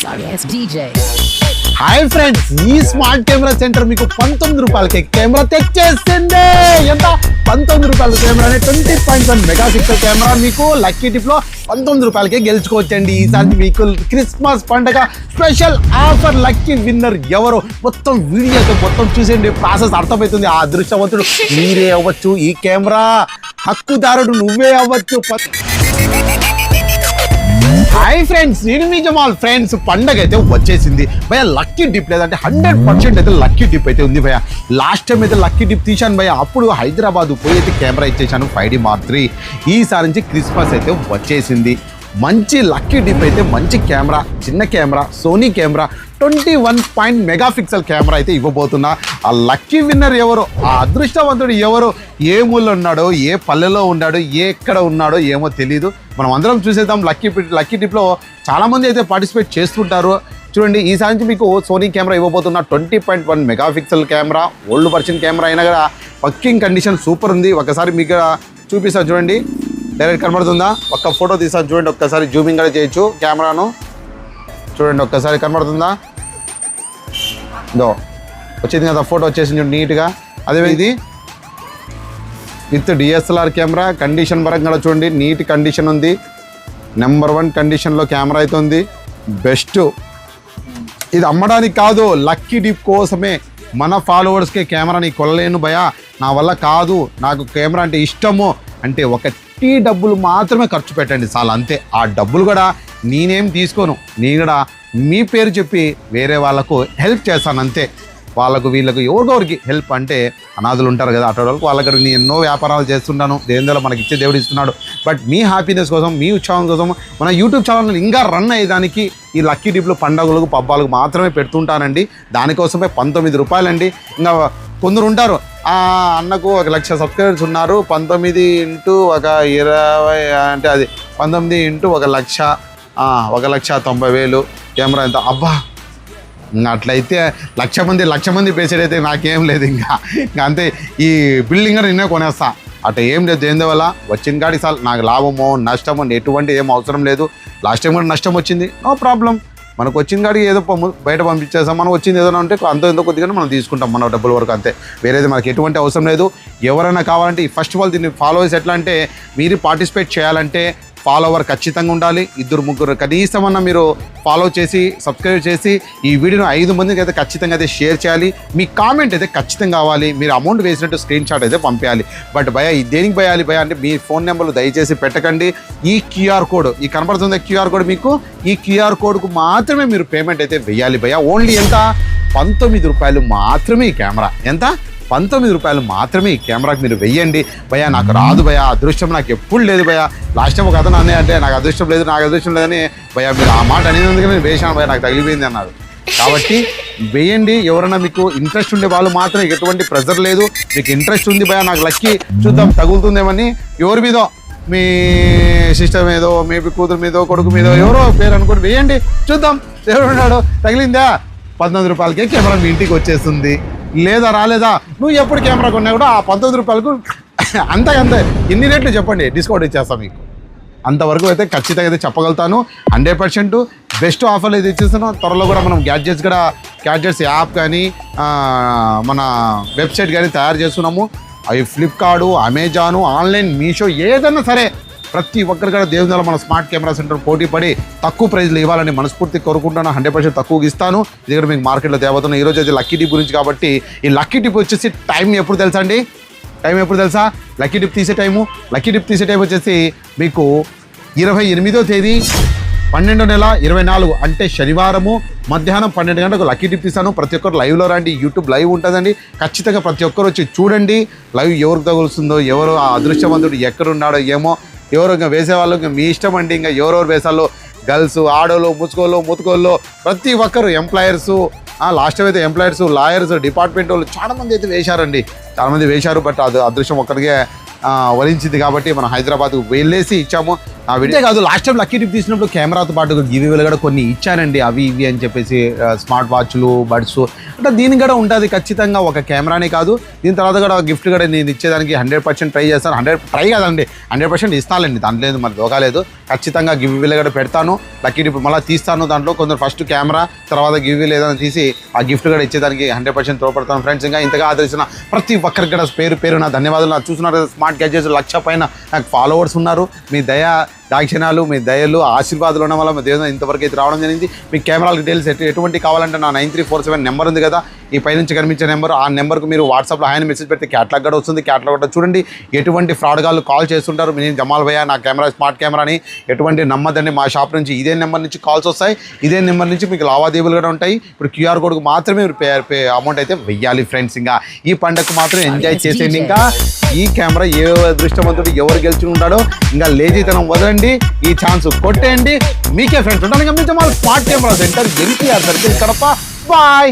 DJ. Hi friends ఈ smart camera centre మీకు పంతొమ్మిది రూపాయలకి కెమెరా తెచ్చేసింది. ఎంత? పంతొమ్మిది రూపాయల camera twenty point one mega pixel camera మీకు. లక్కీ టిప్లో పంతొమ్మిది రూపాయలకి గెలుచుకోవచ్చండి. ఈసారి మీకు క్రిస్మస్ పండగ స్పెషల్ ఆఫర్ లక్కీ విన్నర్ ఎవరు మొత్తం వీడియోతో మొత్తం చూసేయండి. ప్రాసెస్ అర్థమవుతుంది. ఆ అదృష్టవంతుడు మీరే అవ్వచ్చు. ఈ కెమెరా హక్కుదారుడు నువ్వే అవ్వచ్చు. ప- హాయ్ ఫ్రెండ్స్ నేను మీ జమాల్. ఫ్రెండ్స్ పండగ అయితే వచ్చేసింది. భయ లక్కీ డిప్ లేదంటే హండ్రెడ్ పర్సెంట్ అయితే లక్కీ డిప్ అయితే ఉంది భయ లాస్ట్ టైం అయితే లక్కీ డిప్ తీశాను భయ అప్పుడు హైదరాబాద్ పోయి అయితే కెమెరా ఇచ్చేసాను ఫైవ్ డి మార్క్ త్రీ ఈసారి నుంచి క్రిస్మస్ అయితే వచ్చేసింది. మంచి లక్కీ డిప్ అయితే మంచి కెమెరా చిన్న camera Sony camera twenty one point mega pixel camera అయితే ఇవ్వబోతున్నా ఆ లక్కీ విన్నర్ ఎవరు ఆ అదృష్టవంతుడు ఎవరు ఏ మూలలో ఉన్నాడో ఏ పల్లెలో ఉన్నాడో ఏ ఎక్కడ ఉన్నాడో ఏమో తెలియదు మనం అందరం చూసేద్దాం లక్కీ లక్కీ టిప్లో చాలామంది అయితే పార్టిసిపేట్ చేస్తుంటారు. చూడండి ఈసారి నుంచి మీకు Sony camera ఇవ్వబోతున్న twenty point one mega pixel camera old version camera అయినా కూడా వర్కింగ్ కండిషన్ సూపర్ ఉంది. ఒకసారి మీకు చూపిస్తాను చూడండి. డైరెక్ట్ కనబడుతుందా? ఒక్క ఫోటో తీసాను చూడండి ఒక్కసారి జూమింగ్ కూడా చేయొచ్చు కెమెరాను. చూడండి ఒక్కసారి కనబడుతుందా? దో వచ్చింది కదా ఫోటో వచ్చేసింది చూడండి నీట్గా. అదే ఇది. విత్ డిఎస్ఎల్ఆర్ కెమెరా కండిషన్ పరంగా చూడండి నీట్ కండిషన్ ఉంది. నెంబర్ వన్ కండిషన్లో కెమెరా అయితే ఉంది. బెస్ట్ ఇది అమ్మడానికి కాదు లక్కీ డిప్ కోసమే. మన ఫాలోవర్స్కే కెమెరాని కొనలేను భయ నా వల్ల కాదు నాకు కెమెరా అంటే ఇష్టము. అంటే ఒకటి డబ్బులు మాత్రమే ఖర్చు పెట్టండి చాలా అంతే. ఆ డబ్బులు కూడా నేనేం తీసుకోను. నేను కూడా మీ పేరు చెప్పి వేరే వాళ్ళకు హెల్ప్ చేస్తాను అంతే. వాళ్ళకు వీళ్ళకు ఎవరికొరికి హెల్ప్ అంటే అనాథులు ఉంటారు కదా అటువంటి వాళ్ళకి వాళ్ళకి నేను ఎన్నో వ్యాపారాలు చేస్తుంటాను. దేనిలో మనకి ఇచ్చే దేవుడు ఇస్తున్నాడు. బట్ మీ హ్యాపీనెస్ కోసం మీ ఉత్సాహం కోసం మన యూట్యూబ్ ఛానల్ ఇంకా రన్ అయ్యేదానికి ఈ లక్కీ డిప్లు పండుగలకు పబ్బాలకు మాత్రమే పెడుతుంటానండి. దానికోసమే పంతొమ్మిది రూపాయలండి. ఇంకా కొందరు ఉంటారు. ఆ అన్నకు ఒక లక్ష సబ్స్క్రైబర్స్ ఉన్నారు. పంతొమ్మిది ఇంటూ ఒక ఇరవై అంటే అది పంతొమ్మిది ఇంటూ ఒక లక్ష ఒక లక్ష తొంభై వేలు కెమెరా ఎంత? అబ్బా! అట్లయితే లక్ష మంది లక్ష మంది పేసేది అయితే నాకేం లేదు ఇంకా. ఇంకా అంతే. ఈ బిల్డింగ్ నిన్నే కొనేస్తా. అట్లా ఏం లేదు. దేని వల్ల? వచ్చిన కాడి సార్ నాకు లాభమో నష్టమో ఎటువంటి ఏం అవసరం లేదు. లాస్ట్ టైం కూడా నష్టం వచ్చింది. No problem. మనకు వచ్చిన కాడికి ఏదో పంపు బయట పంపించేస్తాం. మనం వచ్చింది ఏదైనా ఉంటే అంత ఎంతో కొద్దిగానే మనం తీసుకుంటాం మన డబ్బుల వరకు అంతే. వేరేది మనకి ఎటువంటి అవసరం లేదు. ఎవరైనా కావాలంటే ఫస్ట్ ఆఫ్ ఆల్ దీన్ని ఫాలోవర్స్ ఎట్లా అంటే మీరు పార్టిసిపేట్ చేయాలంటే ఫాలోవర్ ఖచ్చితంగా ఉండాలి. ఇద్దరు ముగ్గురు కనీసం అన్న మీరు ఫాలో చేసి సబ్స్క్రైబ్ చేసి ఈ వీడియోను ఐదు మందికి అయితే ఖచ్చితంగా అయితే షేర్ చేయాలి. మీ కామెంట్ అయితే ఖచ్చితంగా కావాలి. మీరు అమౌంట్ వేసినట్టు స్క్రీన్ షాట్ అయితే పంపించాలి బట్ భయ దేనికి భయాలి భయ అంటే మీ ఫోన్ నెంబర్లు దయచేసి పెట్టకండి. ఈ క్యూఆర్ కోడ్ ఈ కనబడుతుంది క్యూఆర్ కోడ్ మీకు? ఈ క్యూఆర్ కోడ్కు మాత్రమే మీరు పేమెంట్ అయితే వేయాలి భయ. ఓన్లీ ఎంత? పంతొమ్మిది రూపాయలు మాత్రమే ఈ కెమెరా. ఎంత? పంతొమ్మిది రూపాయలు మాత్రమే ఈ కెమెరాకి మీరు వెయ్యండి. భయ నాకు రాదు భయ అదృష్టం నాకు ఎప్పుడు లేదు భయ లాస్ట్ టైం ఒక అతను అంటే నాకు అదృష్టం లేదు నాకు అదృష్టం లేదని భయ మీరు ఆ మాట అనేందుకు నేను వేసాను భయ నాకు తగిలిపోయింది అన్నారు కాబట్టి వేయండి ఎవరైనా మీకు ఇంట్రెస్ట్ ఉండే వాళ్ళు మాత్రం ఎటువంటి ప్రెజర్ లేదు. మీకు ఇంట్రెస్ట్ ఉంది భయ నాకు లక్కీ చూద్దాం తగులుతుందేమని ఎవరి మీదో మీ సిస్టర్ మీదో మీ కూతురు మీదో కొడుకు మీదో ఎవరో పేరు అనుకోండి వేయండి చూద్దాం ఎవరు ఉన్నాడు తగిలిందా? పంతొమ్మిది రూపాయలకే కెమెరా మీ ఇంటికి వచ్చేస్తుంది లేదా రాలేదా? నువ్వు ఎప్పుడు కెమెరా కొన్నా కూడా ఆ పంతొమ్మిది రూపాయలకు అంత ఎన్ని రేట్లు చెప్పండి డిస్కౌంట్ ఇచ్చేస్తాం మీకు. అంతవరకు అయితే ఖచ్చితంగా అయితే చెప్పగలుగుతాను. హండ్రెడ్ పర్సెంట్ బెస్ట్ ఆఫర్లు అయితే ఇచ్చేస్తున్నాం. త్వరలో కూడా మనం గ్యాడ్జెట్స్ కూడా గ్యాడ్జెట్స్ యాప్ కానీ మన వెబ్సైట్ కానీ తయారు చేస్తున్నాము. అవి ఫ్లిప్కార్టు అమెజాను ఆన్లైన్ మీషో ఏదైనా సరే ప్రతి ఒక్కరు కూడా దేవుని మన స్మార్ట్ కెమెరా సెంటర్ పోటీ పడి తక్కువ ప్రైజ్లు ఇవ్వాలని మనస్ఫూర్తి కోరుకుంటాను హండ్రెడ్ పర్సెంట్ తక్కువకి ఇస్తాను. ఇది కూడా మీకు మార్కెట్లో దేవతను ఈరోజు అయితే లక్కీ డిప్ గురించి కాబట్టి ఈ లక్కీ డిప్ వచ్చేసి టైం ఎప్పుడు తెలుసా అండి? టైం ఎప్పుడు తెలుసా? లక్కీ డిప్ తీసే టైము. లక్కీ డిప్ తీసే టైం వచ్చేసి మీకు ఇరవై ఎనిమిదో తేదీ పన్నెండో నెల ఇరవై నాలుగు అంటే శనివారము. మధ్యాహ్నం పన్నెండు గంటలకు లక్కీ డిప్ తీస్తాను. ప్రతి ఒక్కరు లైవ్లో రండి. యూట్యూబ్ లైవ్ ఉంటుందండి. ఖచ్చితంగా ప్రతి ఒక్కరు వచ్చి చూడండి. లైవ్ ఎవరికి తగులుతుందో ఎవరు ఆ అదృష్టవంతుడు ఎక్కడున్నాడో ఏమో ఎవరు ఇంకా వేసేవాళ్ళు ఇంకా మీ ఇష్టం అండి ఇంకా ఎవరెవరు వేసాలో గర్ల్స్ ఆడోళ్ళు ముసుకోళ్ళు ముతుకోళ్ళు ప్రతి ఒక్కరు ఎంప్లాయర్స్ లాస్ట్ టైం అయితే ఎంప్లాయర్స్ లాయర్స్ డిపార్ట్మెంట్ వాళ్ళు చాలా మంది అయితే వేశారండి. చాలా మంది వేశారు బట్ అది అదృష్టం ఒక్కరికే వరించింది కాబట్టి మనం హైదరాబాద్ వెళ్ళేసి ఇచ్చాము. ఆ వీడియో కాదు లాస్ట్ టైం లక్కీ టిప్ తీసినప్పుడు కెమెరాతో పాటు గివ్ కూడా కొన్ని ఇచ్చానండి అవి ఇవి అని చెప్పేసి స్మార్ట్ వాచ్లు బడ్స్ అంటే దీనికి కూడా ఉంటుంది ఖచ్చితంగా ఒక కెమెరానే కాదు. దీని తర్వాత కూడా గిఫ్ట్ కూడా నేను ఇచ్చేదానికి హండ్రెడ్ పర్సెంట్ ట్రై చేస్తాను. హండ్రెడ్ ట్రై కాదండి హండ్రెడ్ పర్సెంట్ ఇస్తానండి దాంట్లో మరి దోగాలేదు ఖచ్చితంగా గివ్ కూడా పెడతాను. లక్కీ టిప్ మళ్ళీ తీస్తాను దాంట్లో. కొందరు ఫస్ట్ కెమెరా తర్వాత గివ్ ఏదైనా తీసి ఆ గిఫ్ట్ కూడా ఇచ్చేదానికి హండ్రెడ్ పర్సెంట్ తోపడతాను ఫ్రెండ్స్ ఇంకా ఇంతగా ఆదరించిన ప్రతి ఒక్కరికి కూడా పేరు పేరు నా ధన్యవాదాలు. నాకు చూస్తున్నారు కదా స్మార్ట్ గ్యాజెట్స్ లక్ష పైన నాకు ఫాలోవర్స్ ఉన్నారు. మీ దయ దాక్షిణాలు మీ దయలు ఆశీర్వాదాలు ఉండడం వల్ల మీ దేవుని ఇంతవరకు అయితే రావడం జరిగింది. మీ కెమెరాల డీటెయిల్స్ ఎటు ఎటువంటి కావాలంటే నా nine three four seven number ఉంది కదా ఈ పైనుంచి కనిపించే నెంబర్. ఆ నెంబర్కు మీరు వాట్సాప్లో ఆయన మెసేజ్ పెడితే క్యాట్లాగ్ కూడా వస్తుంది. క్యాట్లాగ్ కూడా చూడండి. ఎటువంటి ఫ్రాడ్ గాళ్ళు కాల్ చేస్తుంటారు? నేను జమాల్ భయ్య నా కెమెరా స్మార్ట్ కెమెరాని ఎటువంటి నమ్మదండి మా షాప్ నుంచి ఇదే నెంబర్ నుంచి కాల్స్ వస్తాయి. ఇదే నెంబర్ నుంచి మీకు లావాదేవీలు కూడా ఉంటాయి. ఇప్పుడు క్యూఆర్ కోడ్కి మాత్రమే మీరు పే పే అమౌంట్ అయితే వెయ్యాలి ఫ్రెండ్స్ ఇంకా. ఈ పండగకు మాత్రం ఎంజాయ్ చేసేయండి ఇంకా. ఈ కెమెరా ఏ అదృష్టవంతుడు ఎవరు గెలిచి ఉంటాడో ఇంకా లేజీతనం వదలండి ఈ ఛాన్స్ కొట్టేయండి. మీకే ఫ్రెండ్స్ ఉంటాను ఇంకా మీ Jamal smart camera centre NTR circle Kadapa. Bye